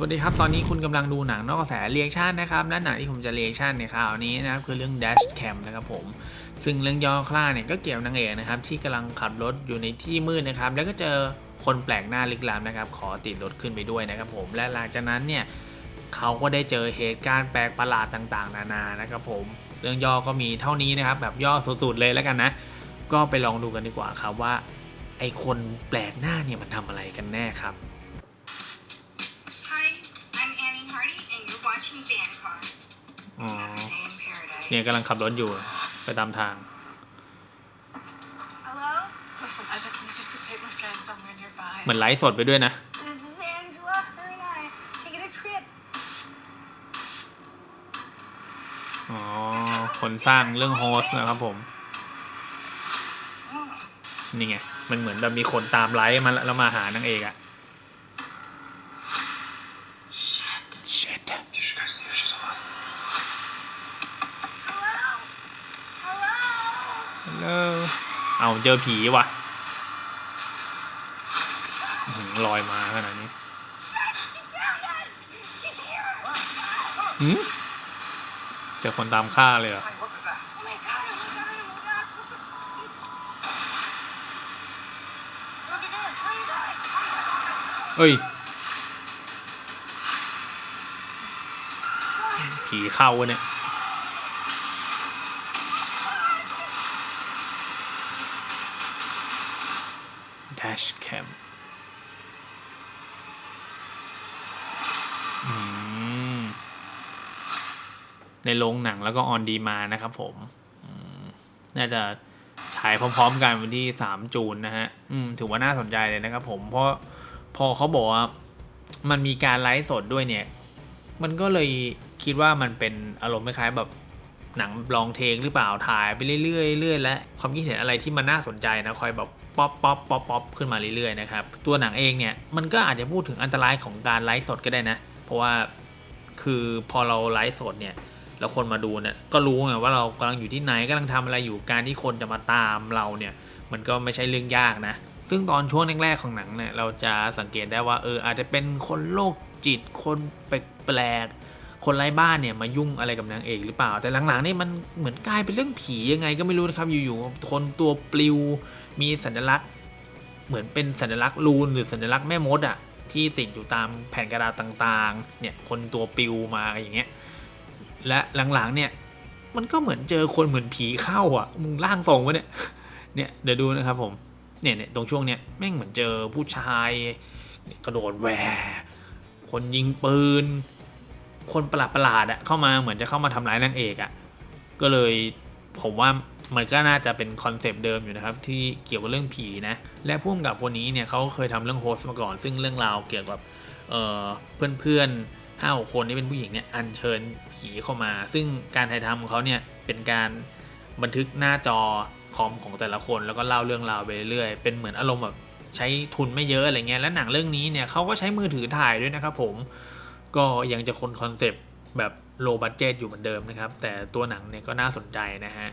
สวัสดีครับ ตอนนี้คุณกำลังดูหนังนอกกระแสเรียกชันนะครับ และหนังที่ผมจะเรียกชันในคราวนี้นะครับ คือเรื่อง Dash Cam นะครับผม ซึ่งเรื่องย่อคร่าเนี่ยก็เกี่ยวนางเอกนะครับ ที่กำลังขับรถอยู่ในที่มืดนะครับ แล้วก็เจอคนแปลกหน้าลึกลับนะครับ ขอติดรถขึ้นไปด้วยนะครับผม และหลังจากนั้นเนี่ยเขาก็ได้เจอเหตุการณ์แปลกประหลาดต่างๆ นานานะครับผม เรื่องย่อก็มีเท่านี้นะครับ แบบย่อสุดๆเลยแล้วกันนะ ก็ไปลองดูกันดีกว่าครับว่าไอคนแปลกหน้าเนี่ยมันทำอะไรกันแน่ครับ อ๋อ Another day in paradise. เนี่ยกำลังขับรถอยู่ไปตามทาง Hello? Listen, I just need you to take my friend somewhere nearby. เหมือนไลฟ์สดไปด้วยนะ This is Angela. Her and I taking a trip. อ๋อ คนสร้างเรื่องโฮสต์นะครับผม นี่ไง มันเหมือนแบบมีคนตามไลฟ์มาแล้วมาหานางเอกอะ Shit. Shit You should go see if she's alive. Hello? Hello? เลิเอาเจอผีว่ะอื้อหือลอยมาขนาดนี้ She found us! She's here! หืมเจอคนตามฆ่าเลยเหรอ Hey, what was ผีเข้าเนี่ย dash cam อืมในโรงหนังแล้วก็ออนดีมานะครับผมมน่าจะฉายพร้อมๆกันวันที่ 3 จูนนะฮะถือว่าน่าสนใจเลยนะครับผม เพราะพอเขาบอกว่ามันมีการไลฟ์สดด้วยเนี่ย มันก็เลยคิดว่ามันเป็นอารมณ์คล้ายๆแบบหนังลองเทงหรือเปล่าถ่ายไปเรื่อยๆเรื่อยและความคิดเห็นอะไรที่มันน่าสนใจนะคอยแบบป๊อปป๊อปป๊อปป๊อปขึ้นมาเรื่อยๆนะครับตัวหนังเองเนี่ยมันก็อาจจะพูดถึงอันตรายของการไลฟ์สดก็ได้นะ เพราะว่าคือพอเราไลฟ์สดเนี่ยแล้วคนมาดูเนี่ยก็รู้ไงว่าเรากำลังอยู่ที่ไหนกำลังทำอะไรอยู่การที่คนจะมาตามเราเนี่ย มันก็ไม่ใช่เรื่องยากนะ ซึ่งตอนช่วงแรกๆของหนังเนี่ยเราจะสังเกตได้ว่าเอออาจจะเป็นคนโรคจิตคนแปลกๆคนไร้บ้านเนี่ยมายุ่งอะไรกับนางเอกหรือเปล่า แต่หลังๆนี่มันเหมือนกลายเป็นเรื่องผียังไงก็ไม่รู้นะครับอยู่ๆคนตัวปลิวมีสัญลักษณ์ เหมือนเป็นสัญลักษณ์รูนหรือสัญลักษณ์แม่มดอะที่ติดอยู่ตามแผ่นกระดาษต่างๆ เนี่ยคนตัวปลิวมาอย่างเงี้ย และหลังๆ เนี่ย มันก็เหมือนเจอคนเหมือนผีเข้าอะ มึงร่างทรงวะเนี่ย เนี่ยเดี๋ยวดูนะครับผม เนี่ยเนี่ยตรงช่วงเนี้ยแม่งเหมือนเจอผู้ชายกระโดดแหวคนยิงปืน คนประหลาดประหลาดๆอะเข้ามาเหมือนจะเข้ามาทำร้ายนางเอกอะก็เลยผมว่ามันก็น่าจะเป็นคอนเซปต์เดิมอยู่นะครับ ที่เกี่ยวกับเรื่องผีนะ และพ่วงกับคนนี้เนี่ยเขาเคยทำเรื่องโฮสต์มาก่อน ซึ่งเรื่องราวเกี่ยวกับเอ่อเพื่อนๆห้าคนที่เป็นผู้หญิงเนี่ยอัญเชิญผีเข้ามา ซึ่งการถ่ายทำของเขาเนี่ยเป็นการบันทึกหน้าจอ คอมของแต่ละคนแล้วก็เล่าเรื่องราวไปเรื่อยเป็นเหมือนอารมณ์แบบใช้ทุนไม่เยอะอะไรเงี้ยและหนังเรื่องนี้เนี่ยเขาก็ใช้มือถือถ่ายด้วยนะครับผมก็ยังจะคนคอนเซปต์แบบโลบัตเจ t อยู่เหมือนเดิมนะครับ แต่ตัวหนังเนี่ยก็น่าสนใจนะฮะ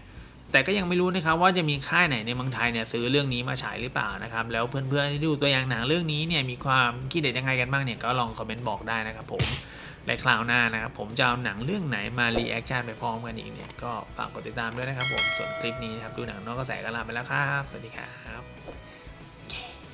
แต่ก็ยังไม่รู้นะครับว่าจะมีค่ายไหนในเมืองไทยเนี่ยซื้อเรื่องนี้มาฉายหรือเปล่านะครับแล้วเพื่อนๆที่ดูตัวอย่างหนังเรื่องนี้เนี่ยมีความคิดเห็นยังไงกันบ้างเนี่ยก็ลองคอมเมนต์บอกได้นะครับผม และคราวหน้านะครับ ผมจะเอาหนังเรื่องไหนมารีแอคชั่นไปพร้อมกันอีกเนี่ย ก็ฝากกดติดตามด้วยนะครับผมส่วนคลิปนี้นะครับดูหนังนอกกระแสก็ลาไปแล้วครับ สวัสดีครับ